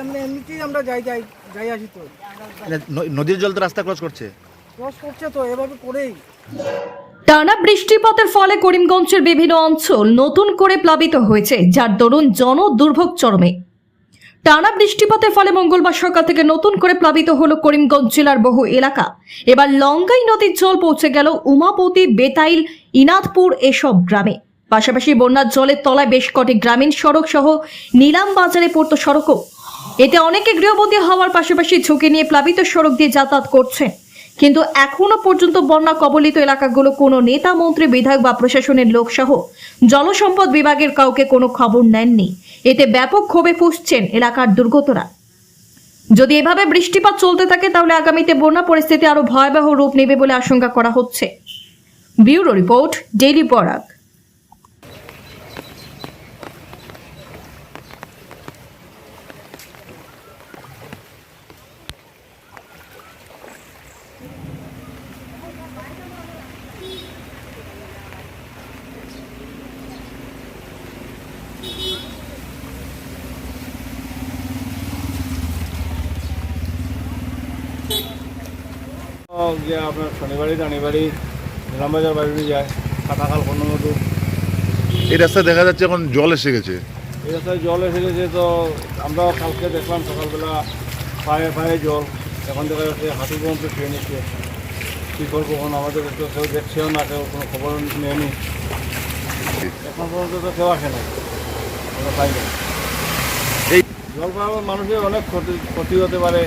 এমনি এমনিতেই আমরা যাই যাই যাই আসি তো। নদীর জল তো রাস্তা ক্রস করছে। ক্রস করছে তো এভাবে করেই। টানা বৃষ্টিপাতের ফলে করিমগঞ্জের বিভিন্ন অঞ্চল নতুন করে প্লাবিত হয়েছে যার দরুন জন দুর্ভোগ চরমে। টানা বৃষ্টিপাতের ফলে মঙ্গলবার সকাল থেকে নতুন করে প্লাবিত হলো করিমগঞ্জ জেলার বহু এলাকা। এবার লঙ্গাই নদীর জল পৌঁছে গেল উমাপতি বেতাইল ইনাদপুর এসব গ্রামে। পাশাপাশি বন্যার জলের তলায় বেশ কটি গ্রামীণ সড়ক সহ নিলাম বাজারে পড়ত সড়কও। এতে অনেকে গৃহবন্দী হওয়ার পাশাপাশি ঝুঁকি নিয়ে প্লাবিত সড়ক দিয়ে যাতায়াত করছেন কিন্তু এখনও পর্যন্ত বন্যা কবলিত এলাকাগুলো কোনো নেতা, মন্ত্রী, বিধায়ক বা প্রশাসনের লোকসহ জলসম্পদ বিভাগের কাউকে কোনো খবর নেননি। এতে ব্যাপক ক্ষোভে ফুসছেন এলাকার দুর্গতরা। যদি এভাবে বৃষ্টিপাত চলতে থাকে, তাহলে আগামীতে বন্যা পরিস্থিতি আরও ভয়াবহ রূপ নেবে বলে আশঙ্কা করা হচ্ছে। ব্যুরো রিপোর্ট, ডেইলি পরাগ গিয়ে আপনার শনিবারই শনিবারই নিলামবাজার বাড়ি যায় কাটাখাল মতো। এই রাস্তায় দেখা যাচ্ছে এখন জল এসে গেছে। এই রাস্তায় জল এসে গেছে তো আমরাও কালকে দেখলাম সকালবেলা পায়ে পায়ে জল। এখন দেখা যাচ্ছে হাঁটু পর্যন্ত খেয়ে নিচ্ছে। কী করব এখন আমাদের তো কেউ দেখছেও না কেউ কোনো খবর নেয়নি। এখন পর্যন্ত তো কেউ আসে না আমরা পাই না এই জল পাওয়া মানুষের অনেক ক্ষতি ক্ষতি হতে পারে।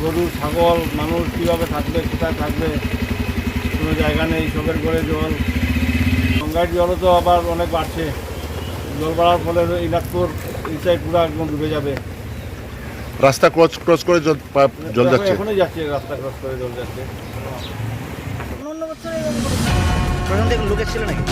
গরু ছাগল মানুষ কীভাবে থাকবে কোথায় থাকবে কোনো জায়গা নেই চোখের করে জল। গঙ্গার জলও তো আবার অনেক বাড়ছে। জল বাড়ার ফলে ইনাকপুর এই সাইড পুরো একদম ডুবে যাবে। রাস্তা ক্রস ক্রস করে জল জল যাচ্ছে। এখনই যাচ্ছে রাস্তা ক্রস করে জল যাচ্ছে। অন্য বছর এরকম করে। লোকের ছিল নাকি?